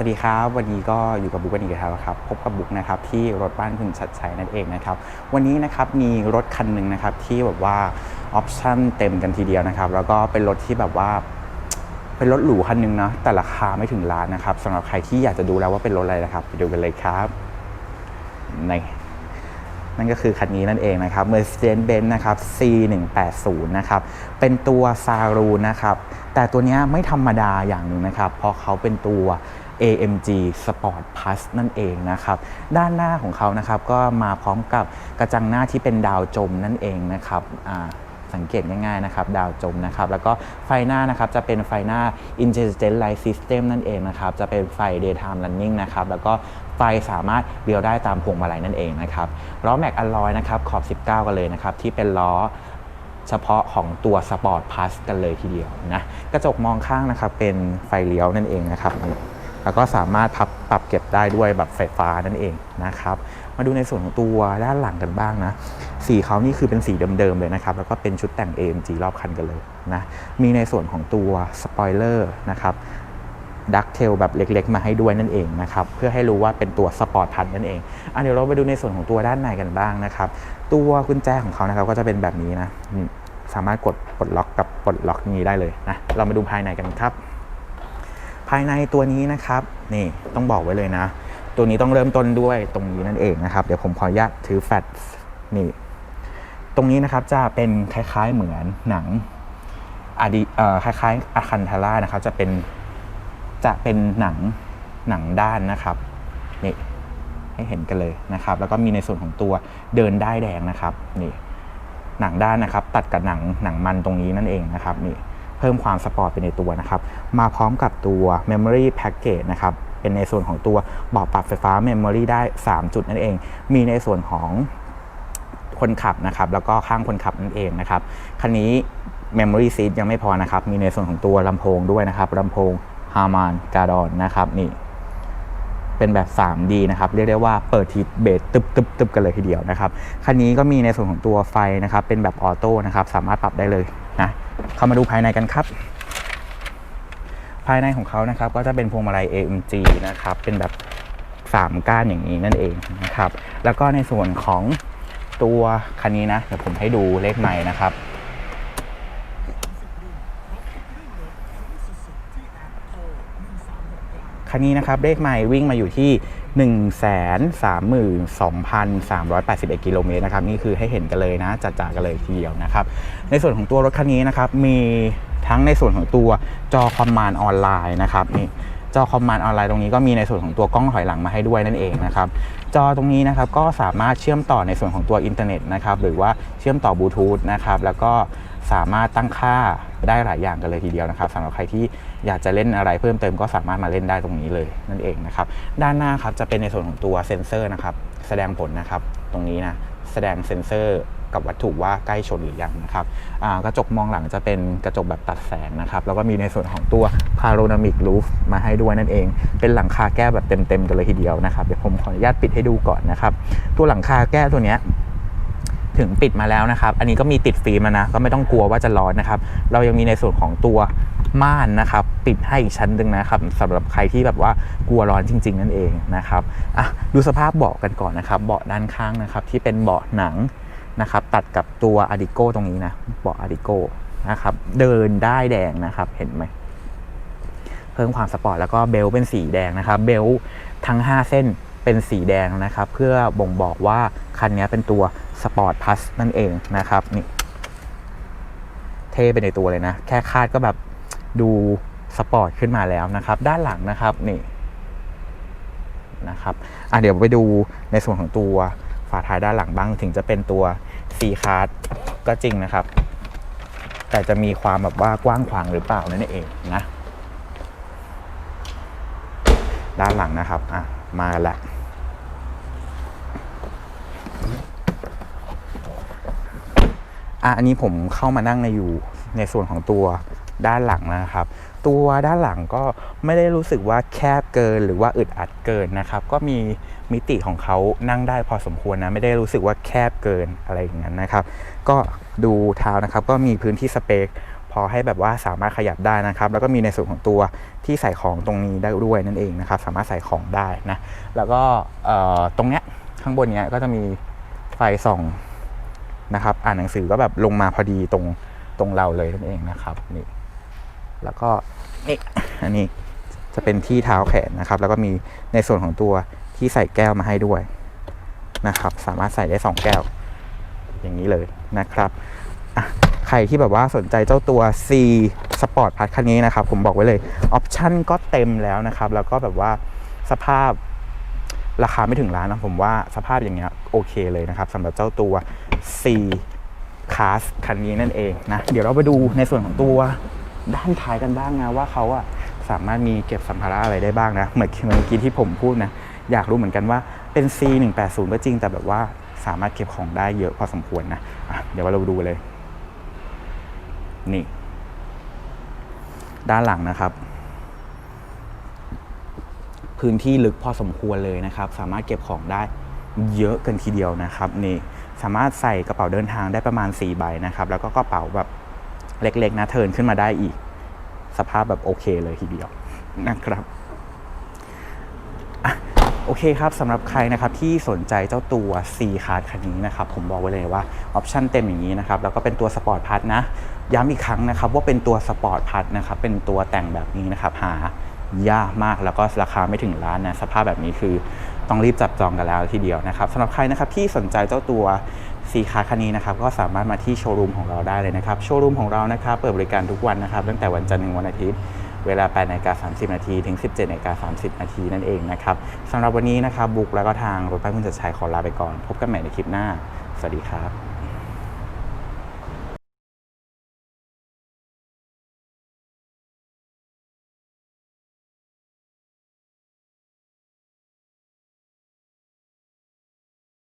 วัสดีครับ วันนี้ก็อยู่กับบุ๊กกันอีกแล้วครับ พบกับบุ๊กนะครับที่รถบ้านคุณชัดชัยนั่นเองนะครับ วันนี้นะครับมีรถคันหนึ่งนะครับที่แบบว่าออปชั่นเต็มกันทีเดียวนะครับ แล้วก็เป็นรถที่แบบว่าเป็นรถหรูคันหนึ่งนะแต่ราคาไม่ถึงล้านนะครับสำหรับใครที่อยากจะดูแล้วว่าเป็นรถอะไรนะครับไปดูกันเลยครับในนั่นก็คือคันนี้นั่นเองนะครับ Mercedes-Benz นะครับ C180 นะครับ เป็นตัวซารูนะครับ แต่ตัวนี้ไม่ธรรมดาอย่างหนึ่งนะครับ เพราะเขาเป็นตัว AMG Sport Plus นั่นเองนะครับ ด้านหน้าของเขานะครับก็มาพร้อมกับกระจังหน้าที่เป็นดาวจมนั่นเองนะครับสังเกตง่ายๆนะครับ ดาวจมนะครับ แล้วก็ไฟหน้านะครับ จะเป็นไฟหน้า Intelligent Light System นั่นเองนะครับ จะเป็นไฟ Daytime Running นะครับ แล้วก็ไฟสามารถเลี้ยวได้ตามพวงมาลัยนั่นเองนะครับล้อแม็กอลลอยนะครับขอบ 19 กันเลยนะครับ ที่เป็นล้อเฉพาะของตัว Sport Plus กันเลยทีเดียวนะกระจกมองข้างนะครับเป็นไฟเลี้ยวนั่นเองนะครับ แล้วก็สามารถพับปรับเก็บได้ด้วยแบบไฟฟ้านั่นเองนะครับ มาดูในส่วนของตัวด้านหลังกันบ้างนะ สีเขานี่คือเป็นสีเดิมๆเลยนะครับ แล้วก็เป็นชุดแต่ง AMG รอบคันกันเลยนะ มีในส่วนของตัวสปอยเลอร์นะครับดักเทลแบบเล็กๆ มาให้ด้วยนั่นเองนะครับ เพื่อให้รู้ว่าเป็นตัวสปอร์ตพันนั่นเองอะเดี๋ยวเราไปดูในส่วนของตัวด้านในกันบ้างนะครับ ตัวกุญแจของเขานะครับก็จะเป็นแบบนี้นะสามารถกดปลดล็อกกับปลดล็อกนี้ได้เลยนะ เรามาดูภายในกันครับ ภายในตัวนี้นะครับนี่ต้องบอกไว้เลยนะ ตัวนี้ต้องเริ่มต้นด้วยตรงนี้นั่นเองนะครับ เดี๋ยวผมขออนุญาตถือแฟลชนี่ตรงนี้นะครับจะเป็นคล้ายๆเหมือนหนังอดีเอ่อคล้ายๆอาคันทาร่านะครับ จะเป็นจะเป็นหนังหนังด้านนะครับนี่ให้เห็นกันเลยนะครับ แล้วก็มีในส่วนของตัวเดินได้แดงนะครับนี่หนังด้านนะครับ ตัดกับหนังหนังมันตรงนี้นั่นเองนะครับนี่ เพิ่มความสปอร์ตไปในตัวนะครับ มาพร้อมกับตัว Memory Package นะครับ เป็นในส่วนของตัวเบาะปรับไฟฟ้า Memory ได้ 3 จุดนั่นเอง มีในส่วนของคนขับนะครับ แล้วก็ข้างคนขับนั่นเองนะครับ คันนี้ Memory Seat ยังไม่พอนะครับ มีในส่วนของตัวลำโพงด้วยนะครับลำโพง Harman Kardon นะครับนี่เป็นแบบ 3D นะครับ เรียกได้ว่าเปิดทีเบสตึบตึบตึบกันเลยทีเดียวนะครับ คันนี้ก็มีในส่วนของตัวไฟนะครับ เป็นแบบออโต้นะครับ สามารถปรับได้เลยนะ เข้ามาดูภายในกันครับ ภายในของเขานะครับ ก็จะเป็นพวงมาลัย AMG นะครับ เป็นแบบ 3 ก้านอย่างนี้นั่นเองนะครับ แล้วก็ในส่วนของตัวคันนี้นะ เดี๋ยวผมให้ดูเลขใหม่นะครับ คันนี้นะครับเลขไมล์วิ่งมาอยู่ที่ 1 3 2 3 8 1กิโลเมตรนะครับนี่คือให้เห็นกันเลยนะจัดๆกันเลยทีเดียวนะครับ ในส่วนของตัวรถคันนี้นะครับมีทั้งในส่วนของตัวจอคอมมานด์ออนไลน์นะครับนี่จอคอมมานด์ออนไลน์ตรงนี้ก็มีในส่วนของตัวกล้องถอยหลังมาให้ด้วยนั่นเองนะครับจอตรงนี้นะครับก็สามารถเชื่อมต่อในส่วนของตัวอินเทอร์เน็ตนะครับหรือว่าเชื่อมต่อบลูทูธนะครับแล้วก็ สามารถตั้งค่าได้หลายอย่างกันเลยทีเดียวนะครับสำหรับใครที่อยากจะเล่นอะไรเพิ่มเติมก็สามารถมาเล่นได้ตรงนี้เลยนั่นเองนะครับด้านหน้าครับจะเป็นในส่วนของตัวเซ็นเซอร์นะครับแสดงผลนะครับตรงนี้นะแสดงเซ็นเซอร์กับวัตถุว่าใกล้ชนหรือยังนะครับกระจกมองหลังจะเป็นกระจกแบบตัดแสงนะครับ แล้วก็มีในส่วนของตัว Panoramic Roof มาให้ด้วยนั่นเอง เป็นหลังคาแก้แบบเต็มๆกันเลยทีเดียวนะครับ เดี๋ยวผมขออนุญาตปิดให้ดูก่อนนะครับ ตัวหลังคาแก้ตัวเนี้ย ถึงปิดมาแล้วนะครับ อันนี้ก็มีติดฟิล์มนะ ก็ไม่ต้องกลัวว่าจะร้อนนะครับ เรายังมีในส่วนของตัวม่านนะครับ ปิดให้อีกชั้นหนึ่งนะครับสำหรับใครที่แบบว่ากลัวร้อนจริง ๆ นั่นเองนะครับอะดูสภาพเบาะกันก่อนนะครับ เบาะด้านข้างนะครับ ที่เป็นเบาะหนังนะครับ ตัดกับตัวอาดิโก้ตรงนี้นะ เบาะอาดิโก้นะครับ เดินได้แดงนะครับ เห็นไหมเพิ่มความสปอร์ตแล้วก็เบลเป็นสีแดงนะครับ เบลทั้ง 5 เส้น เป็นสีแดงนะครับ เพื่อบ่งบอกว่าคันนี้เป็นตัวสปอร์ตพัสนั่นเองนะครับนี่เท่ไปในตัวเลยนะ แค่คาดก็แบบดูสปอร์ตขึ้นมาแล้วนะครับ ด้านหลังนะครับนี่นะครับอะเดี๋ยวไปดูในส่วนของตัวฝาท้ายด้านหลังบ้างถึงจะเป็นตัว C คาร์ดก็จริงนะครับ แต่จะมีความแบบว่ากว้างขวางหรือเปล่านั่นเองนะ ด้านหลังนะครับ อะ มาแล้ว อะอันนี้ผมเข้ามานั่งในอยู่ในส่วนของตัวด้านหลังนะครับ ตัวด้านหลังก็ไม่ได้รู้สึกว่าแคบเกินหรือว่าอึดอัดเกินนะครับ ก็มีมิติของเขานั่งได้พอสมควรนะไม่ได้รู้สึกว่าแคบเกินอะไรอย่างนั้นนะครับ ก็ดูเท้านะครับ ก็มีพื้นที่สเปคพอให้แบบว่าสามารถขยับได้นะครับ แล้วก็มีในส่วนของตัวที่ใส่ของตรงนี้ได้ด้วยนั่นเองนะครับ สามารถใส่ของได้นะแล้วก็ตรงเนี้ยข้างบนเนี้ยก็จะมีไฟส่อง นะครับ อ่านหนังสือก็แบบลงมาพอดีตรงตรงเราเลยนั่นเองนะครับนี่แล้วก็นี่อันนี้จะเป็นที่เท้าแขนนะครับ แล้วก็มีในส่วนของตัวที่ใส่แก้วมาให้ด้วยนะครับ สามารถใส่ได้สองแก้ว อย่างนี้เลยนะครับใครที่แบบว่าสนใจเจ้าตัว C Sport Plus คันนี้นะครับ ผมบอกไว้เลยออปชั่นก็เต็มแล้วนะครับ แล้วก็แบบว่าสภาพราคาไม่ถึงล้านนะผมว่าสภาพอย่างเงี้ยโอเคเลยนะครับสำหรับเจ้าตัว C Class คันนี้นั่นเองนะเดี๋ยวเราไปดูในส่วนของตัวด้านท้ายกันบ้างนะว่าเขาอะสามารถมีเก็บสัมภาระอะไรได้บ้างนะเหมือนเมื่อกี้ที่ผมพูดนะอยากรู้เหมือนกันว่าเป็น C 1 8 0ก็จริงแต่แบบว่าสามารถเก็บของได้เยอะพอสมควรนะะเดี๋ยวเราดูเลย นี่ ด้านหลังนะครับ พื้นที่ลึกพอสมควรเลยนะครับ สามารถเก็บของได้เยอะกันทีเดียวนะครับ นี่ สามารถใส่กระเป๋าเดินทางได้ประมาณ 4 ใบนะครับ แล้วก็กระเป๋าแบบเล็กๆนะเทิร์นขึ้นมาได้อีก สภาพแบบโอเคเลยทีเดียวนะครับโอเคครับสำหรับใครนะครับที่สนใจเจ้าตัว C Card คันนี้นะครับผมบอกไว้เลยว่าออปชันเต็มอย่างนี้นะครับแล้วก็เป็นตัวสปอร์ตพัทนะย้ำอีกครั้งนะครับว่าเป็นตัวสปอร์ตพัทนะครับเป็นตัวแต่งแบบนี้นะครับหายากมากแล้วก็ราคาไม่ถึงล้านนะสภาพแบบนี้คือ ต้องรีบจับจองกันแล้วทีเดียวนะครับสำหรับใครนะครับที่สนใจเจ้าตัวสีคาคันนี้นะครับก็สามารถมาที่โชว์รูมของเราได้เลยนะครับโชว์รูมของเรานะครับเปิดบริการทุกวันนะครับตั้งแต่วันจันทร์ถึงวันอาทิตย์เวลา8นาฬิกา30 นาทีถึง 17นาฬิกา30 นาทีนั่นเองนะครับสำหรับวันนี้นะครับบุกแล้วก็ทางรถป้านคุณจัดชัยขอลาไปก่อน พบกันใหม่ในคลิปหน้า สวัสดีครับ